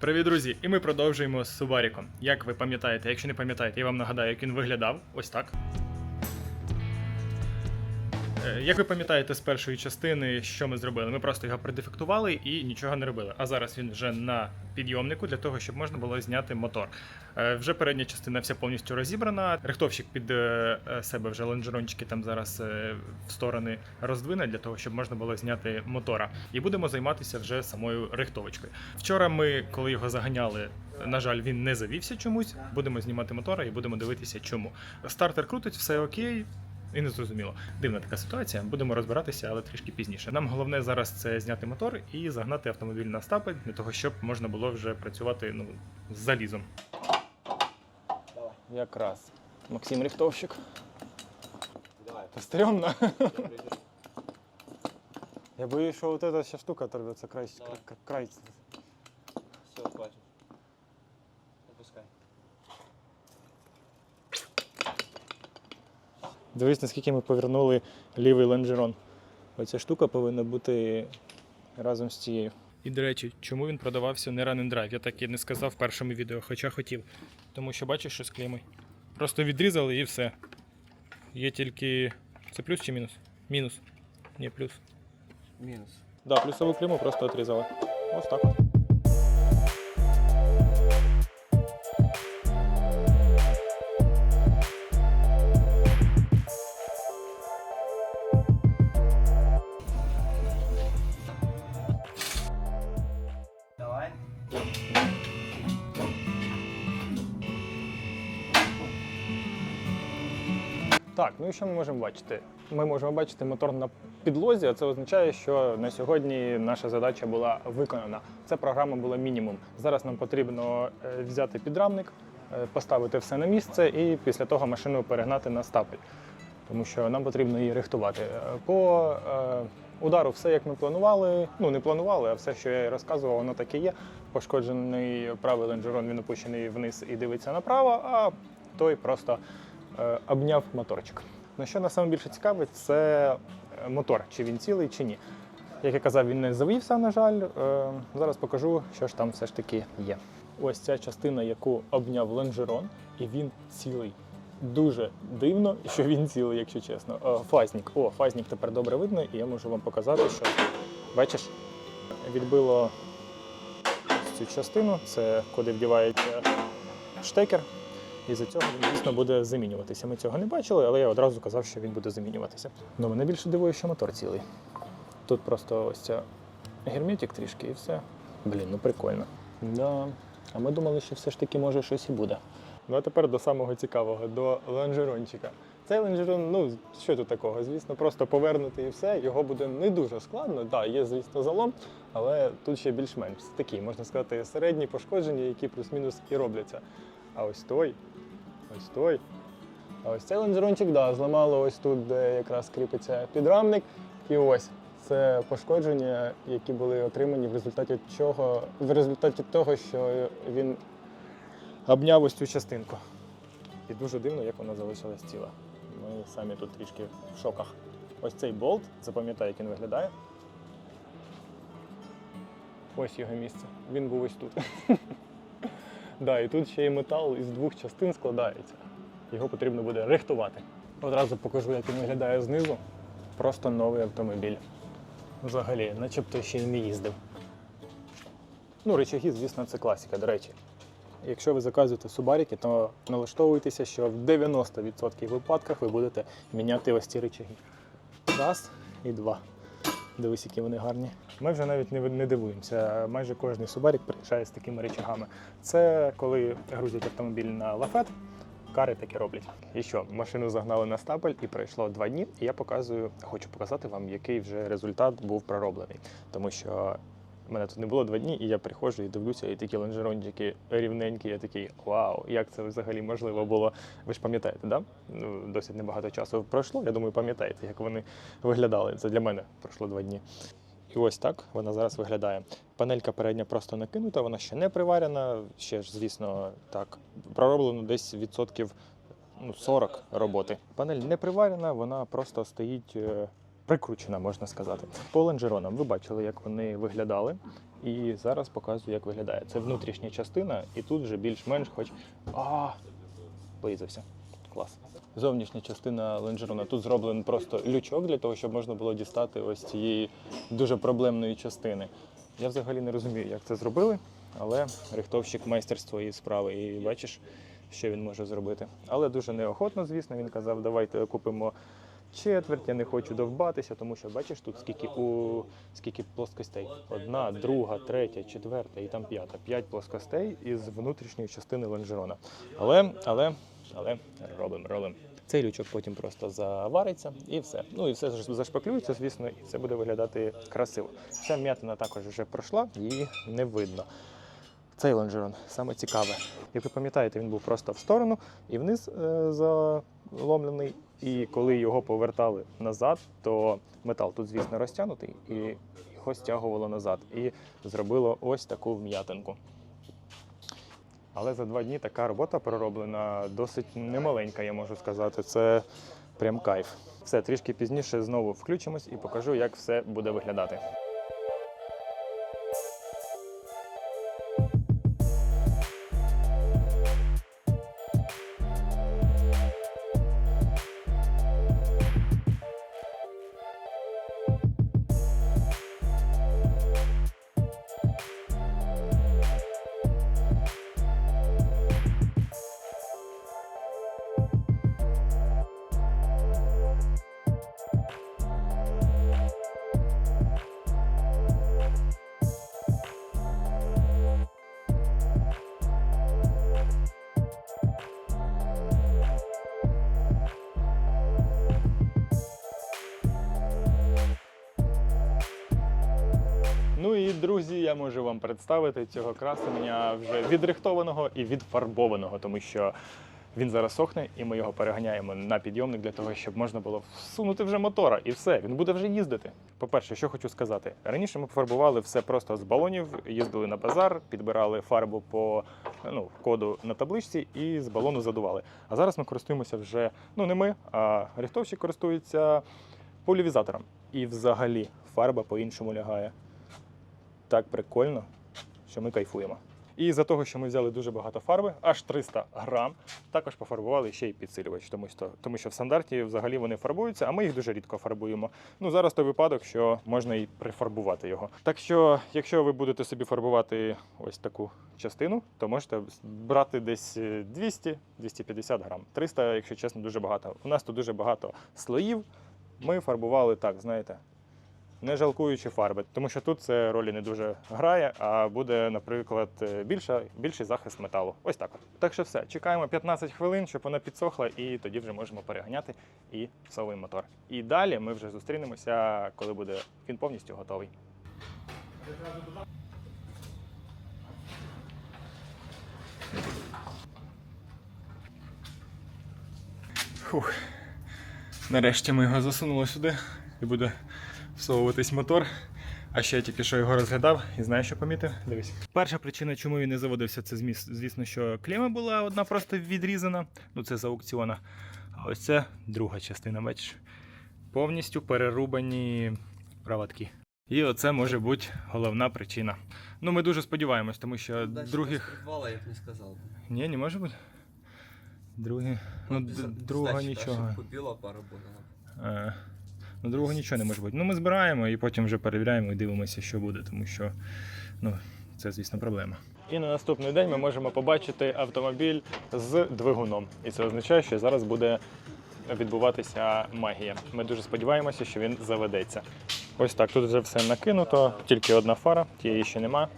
Привіт, друзі! І ми продовжуємо з Субаріком. Як ви пам'ятаєте, якщо не пам'ятаєте, я вам нагадаю, як він виглядав. Ось так. Е, Як ви пам'ятаєте з першої частини, що ми зробили? Ми просто його предефектували і нічого не робили. А зараз він вже на підйомнику для того, щоб можна було зняти мотор. Е, Вже передня частина вся повністю розібрана. Рихтовщик під е, себе вже лонжерончики там зараз в сторони роздвине для того, щоб можна було зняти мотора. І будемо займатися вже самою рихтовочкою. Вчора ми, коли його заганяли, на жаль, він не завівся чомусь. Будемо знімати мотора і будемо дивитися, чому. Стартер крутить, все окей. І не зрозуміло. Дивна така ситуація. Будемо розбиратися, але трішки пізніше. Нам головне зараз це зняти мотор і загнати автомобіль на стапель для того, щоб можна було вже працювати ну, з залізом. Якраз. Максим Рихтовщик. Давай. Стрьомно. Я боюсь, що вот эта вся штука оторвется край. Край- край. Дивись, наскільки ми повернули лівий лонжерон. Оця штука повинна бути разом з цією. І до речі, чому він продавався не Run and Drive? Я так і не сказав в першому відео, хоча хотів. Тому що бачиш, що з клеймою. Просто відрізали і все. Є тільки. Це плюс чи мінус? Мінус. Ні, плюс. Минус. Да, плюсову клейму просто отрізали. Ось так. Ну і що ми можемо бачити? Ми можемо бачити мотор на підлозі, а це означає, що на сьогодні наша задача була виконана. Ця програма була мінімум. Зараз нам потрібно е, взяти підрамник, е, поставити все на місце і після того машину перегнати на стапель, тому що нам потрібно її рихтувати. Е, По удару все як ми планували. Ну не планували, а все, що я розказував, воно так і є. Пошкоджений правий лонжерон, він опущений вниз і дивиться направо, а той просто обняв моторчик. Ну що нас найбільше цікавить, це е, мотор, чи він цілий, чи ні. Як я казав, він не завівся, на жаль. Е, Зараз покажу, що ж там все ж таки є. Ось ця частина, яку обняв лонжерон, і він цілий. Дуже дивно, що він цілий, якщо чесно. Е, Фазнік. О, фазнік тепер добре видно, і я можу вам показати, що бачиш, відбило цю частину, це куди вдівається штекер. І за цього він дійсно буде замінюватися. Ми цього не бачили, але я одразу казав, що він буде замінюватися. Ну, мене більше дивує, що мотор цілий. Тут просто ось ця герметик трішки і все. Блін, ну прикольно. Да. А ми думали, що все ж таки може щось і буде. Ну а тепер до самого цікавого, до лонжерончика. Цей лонжерон, ну що тут такого? Звісно, просто повернути і все. Його буде не дуже складно. Так, да, є, звісно, залом, але тут ще більш-менш такі, можна сказати, середні пошкодження, які плюс-мінус і робляться. А ось той, ось той. А ось цей лонжерончик, да, зламало ось тут, де якраз кріпиться підрамник. І ось це пошкодження, які були отримані в результаті чого, в результаті того, що він обняв ось цю частинку. І дуже дивно, як вона залишилась ціла. Ми самі тут трішки в шоках. Ось цей болт, запам'ятай, як він виглядає. Ось його місце. Він був ось тут. Да, і тут ще й метал із двох частин складається. Його потрібно буде рихтувати. Одразу покажу, як він виглядає знизу. Просто новий автомобіль. Взагалі, начебто ще й не їздив. Ну, речаги, звісно, це класика, до речі. Якщо ви заказуєте субаріки, то налаштовуйтеся, що в 90% випадках ви будете міняти ось ці речаги. Раз і два. Дивись, які вони гарні. Ми вже навіть не, не дивуємося. Майже кожний субарік приїжджає з такими речагами. Це коли грузять автомобіль на лафет, кари таке роблять. І що, машину загнали на стапель і пройшло два дні. І я показую, хочу показати вам, який вже результат був пророблений. Тому що мене тут не було два дні, і я приходжу і дивлюся, і такі лонжерончики рівненькі. Я такий вау, як це взагалі можливо було. Ви ж пам'ятаєте, да? Ну, досить небагато часу пройшло. Я думаю, пам'ятаєте, як вони виглядали. Це для мене пройшло два дні. І ось так вона зараз виглядає. Панелька передня просто накинута, вона ще не приварена. Ще ж, звісно, так пророблено десь відсотків ну, 40 роботи. Панель не приварена, вона просто стоїть е, прикручена, можна сказати. По лонжеронам ви бачили, як вони виглядали. І зараз показую, як виглядає. Це внутрішня частина, і тут вже більш-менш хоч. А, вилізався. Клас. Зовнішня частина лонжерона. Тут зроблений просто лючок для того, щоб можна було дістати ось цієї дуже проблемної частини. Я взагалі не розумію, як це зробили, але рихтовщик майстер своєї справи. І бачиш, що він може зробити. Але дуже неохотно, звісно, він казав, давайте купимо четверть, я не хочу довбатися, тому що бачиш тут скільки у скільки плоскостей. Одна, друга, третя, четверта і там п'ята. П'ять плоскостей із внутрішньої частини лонжерона. Але, але, але робимо, робимо. Цей лючок потім просто завариться і все. Ну і все зашпаклюється, звісно, і це буде виглядати красиво. Ця м'ятина також вже пройшла, її не видно. Цей лонжерон саме цікаве. Як ви пам'ятаєте, він був просто в сторону і вниз е, заломлений. І коли його повертали назад, то метал тут, звісно, розтягнутий, і його стягувало назад. І зробило ось таку вм'ятинку. Але за два дні така робота пророблена досить немаленька, я можу сказати. Це прям кайф. Все, трішки пізніше знову включимось і покажу, як все буде виглядати. Друзі, я можу вам представити цього красення вже відрихтованого і відфарбованого, тому що він зараз сохне, і ми його переганяємо на підйомник для того, щоб можна було всунути вже мотора, і все, він буде вже їздити. По-перше, що хочу сказати, раніше ми фарбували все просто з балонів, їздили на базар, підбирали фарбу по ну, коду на табличці і з балону задували. А зараз ми користуємося вже ну не ми, а рихтовщик користується полівізатором. І взагалі фарба по-іншому лягає так прикольно, що ми кайфуємо. І за того, що ми взяли дуже багато фарби, аж 300 грам, також пофарбували ще й підсилювач, тому що, тому що в стандарті взагалі вони фарбуються, а ми їх дуже рідко фарбуємо. Ну зараз той випадок, що можна і прифарбувати його. Так що, якщо ви будете собі фарбувати ось таку частину, то можете брати десь е, 200-250 грам. 300, якщо чесно, дуже багато. У нас тут дуже багато слоїв. Ми фарбували так, знаєте, не жалкуючи фарби, тому що тут це ролі не дуже грає, а буде, наприклад, е, більша, більший захист металу. Ось так. От. Так що все, чекаємо 15 хвилин, щоб вона підсохла, і тоді вже можемо переганяти і всовуємо мотор. І далі ми вже зустрінемося, коли буде він повністю готовий. Фух. Нарешті ми його засунули сюди і буде всовуватись мотор. А ще я тільки що його розглядав і знаю, що помітив. Дивись. Перша причина, чому він не заводився, це звісно, що клема була одна просто відрізана. Ну це з аукціона. А ось це друга частина, бачиш. Повністю перерубані проводки. І оце може бути головна причина. Ну, ми дуже сподіваємось, тому що других. Підвала я б не сказав. Ні, не може бути. Другі. Ну, д- другого нічого. Купила пара була. Е, Ну, другого нічого не може бути. Ну, ми збираємо і потім вже перевіряємо і дивимося, що буде, тому що ну, це, звісно, проблема. І на наступний день ми можемо побачити автомобіль з двигуном. І це означає, що зараз буде відбуватися магія. Ми дуже сподіваємося, що він заведеться. Ось так, тут вже все накинуто, тільки одна фара, тієї ще нема.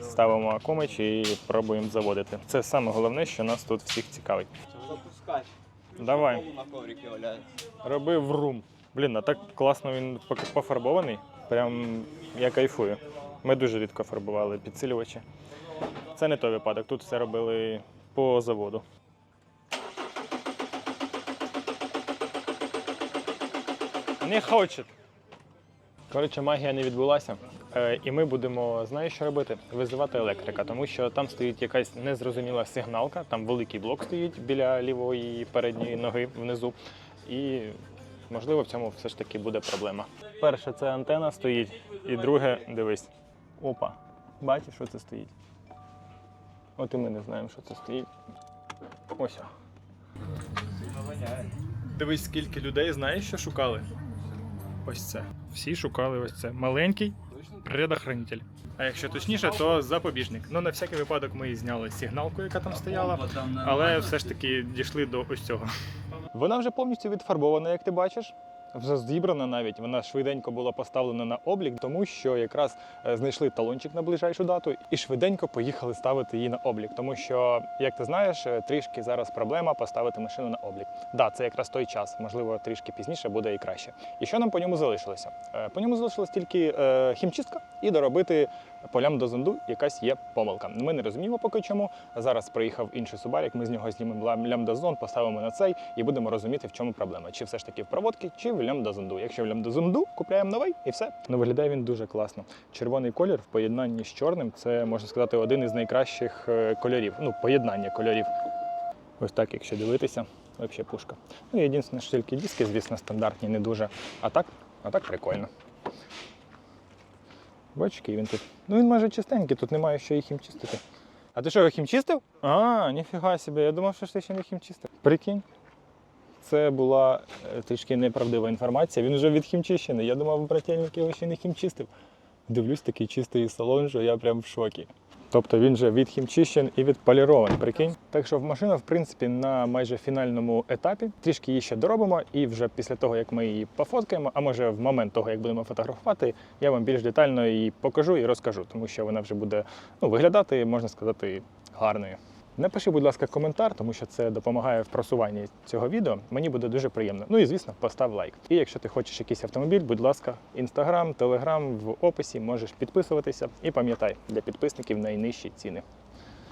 Ставимо акумич і пробуємо заводити. Це саме головне, що нас тут всіх цікавить. Запускай. Давай. На коврике валяється. Блін, а так класно він пофарбований. Прям я кайфую. Ми дуже рідко фарбували підсилювачі. Це не той випадок. Тут все робили по заводу. Не хоче. Коротше, магія не відбулася. Е, і ми будемо, знаєш, що робити? Визивати електрика, тому що там стоїть якась незрозуміла сигналка, там великий блок стоїть біля лівої передньої ноги внизу. І можливо в цьому все ж таки буде проблема. Перше, це антена стоїть, і друге, дивись. Опа, Бачиш, що це стоїть? От і ми не знаємо, що це стоїть. Ось. Дивись, скільки людей знаєш, що шукали. Ось це. Всі шукали ось це. Маленький предохранитель. А якщо точніше, то запобіжник. Ну, на всякий випадок ми зняли сигналку, яка там стояла, але все ж таки дійшли до ось цього. Вона вже повністю відфарбована, як ти бачиш. Вже зібрана навіть, вона швиденько була поставлена на облік, тому що якраз е, знайшли талончик на ближайшу дату і швиденько поїхали ставити її на облік. Тому що, як ти знаєш, е, трішки зараз проблема поставити машину на облік. Да, це якраз той час, можливо, трішки пізніше буде і краще. І що нам по ньому залишилося? Е, По ньому залишилось тільки хімчистка і доробити полям до зонду якась є помилка. Ми не розуміємо поки чому. Зараз приїхав інший субарік, ми з нього знімемо лям- лямбда-зон, поставимо на цей і будемо розуміти, в чому проблема. Чи все ж таки в проводці, чи в лямбда-зонду. Якщо в лямбда-зонду, купляємо новий і все. Ну виглядає він дуже класно. Червоний колір в поєднанні з чорним це можна сказати один із найкращих е, кольорів. Ну, поєднання кольорів. Ось так, якщо дивитися, взагалі пушка. Ну, єдине, що тільки диски, звісно, стандартні, не дуже. А так, а так прикольно. Бачиш, який він тут. Ну він майже чистенький, тут немає що їх чистити. А ти що, його хімчистив? А, ніфіга собі, я думав, що ж ти ще не хімчистив. Прикинь. Це була е, трішки неправдива інформація. Він вже відхімчищений. Я думав, брательник його ще не хімчистив. Дивлюсь, такий чистий салон, що я прям в шокі. Тобто він вже хімчищен і відполірований, прикинь. Так що машина, в принципі, на майже фінальному етапі. Трішки її ще доробимо, і вже після того, як ми її пофоткаємо, а може в момент того, як будемо фотографувати, я вам більш детально її покажу і розкажу, тому що вона вже буде ну, виглядати, можна сказати, гарною. Напиши, будь ласка, коментар, тому що це допомагає в просуванні цього відео. Мені буде дуже приємно. Ну і звісно, постав лайк. І якщо ти хочеш якийсь автомобіль, будь ласка, інстаграм, телеграм в описі можеш підписуватися. І пам'ятай, для підписників найнижчі ціни.